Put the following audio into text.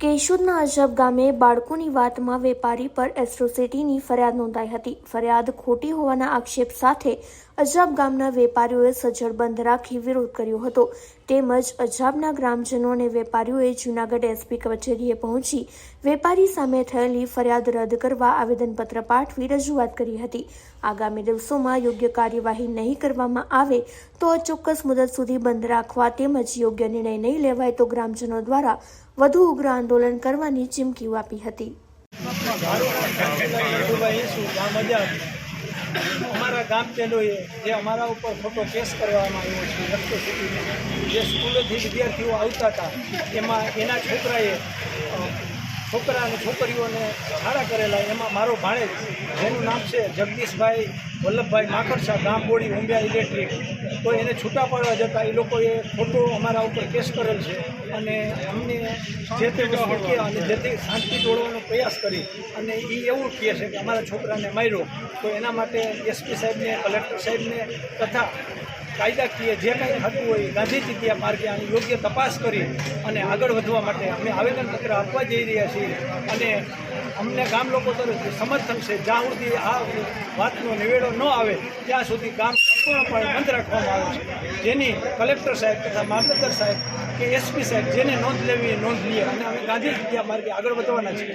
કેશોદના અજબ ગામે બાળકોની વાતમાં વેપારી પર એસ્ટ્રોસિટીની ફરિયાદ નોંધાઈ હતી. ફરિયાદ ખોટી હોવાના આક્ષેપ સાથે અજાબ ગામના વેપારીઓએ સજ્જડ બંધ રાખી વિરોધ કર્યો હતો. તેમજ અજાબના ગ્રામજનો અને વેપારીઓએ જૂનાગઢ એસપી કચેરીએ પહોંચી વેપારી સામે થયેલી ફરિયાદ રદ કરવા આવેદનપત્ર પાઠવી રજૂઆત કરી હતી. આગામી દિવસોમાં યોગ્ય કાર્યવાહી નહીં કરવામાં આવે તો અચોક્કસ મુદત સુધી બંધ રાખવા તેમજ યોગ્ય નિર્ણય નહીં લેવાય તો ગ્રામજનો દ્વારા વધુ ઉગ્ર આંદોલન કરવાની ચીમકીઓ આપી હતી. મારું નામ કાંતિલાલ નટુભાઈ ઈસુ ગામ પેલોએ અમારા જે અમારા ઉપર ખોટો કેસ કરવામાં આવ્યો છે રસ્તો જે સ્કૂલેથી વિદ્યાર્થીઓ આવતા હતા, એમાં એના છોકરાએ છોકરા અને છોકરીઓને છાડા કરેલા, એમાં મારો ભાણેજ, જેનું નામ છે જગદીશભાઈ વલ્લભભાઈ માકડસા ગામ બોડી ઉંબિયા ઇલેક્ટ્રિક તો એને છૂટા પાડવા જતાં એ લોકોએ ખોટો અમારા ઉપર કેસ કરેલ છે. અને અમને જે તે વસ્તુ અને જેથી શાંતિ તોડવાનો પ્રયાસ કરી અને એ એવું કહે છે કે અમારા છોકરાને માર્યો. તો એના માટે એસપી સાહેબને કલેક્ટર સાહેબને તથા કાયદાકીય જે કાંઈ થતું હોય ગાંધીજી ત્યાં માર્ગે આની યોગ્ય તપાસ કરી અને આગળ વધવા માટે અમે આવેદનપત્ર આપવા જઈ રહ્યા છીએ. અને અમને ગામ લોકો તરફથી સમર્થન છે. જ્યાં સુધી આ વાતનો નિવેડો ન આવે, ત્યાં સુધી ગામ સંપૂર્ણપણે બંધ રાખવામાં આવે છે. જેની કલેક્ટર સાહેબ તથા મામલતદાર સાહેબ કે એસપી સાહેબ જેને નોંધ લેવી નોંધ લઈએ અને અમે ગાંધી જગ્યા માર્ગે આગળ વધવાના છીએ.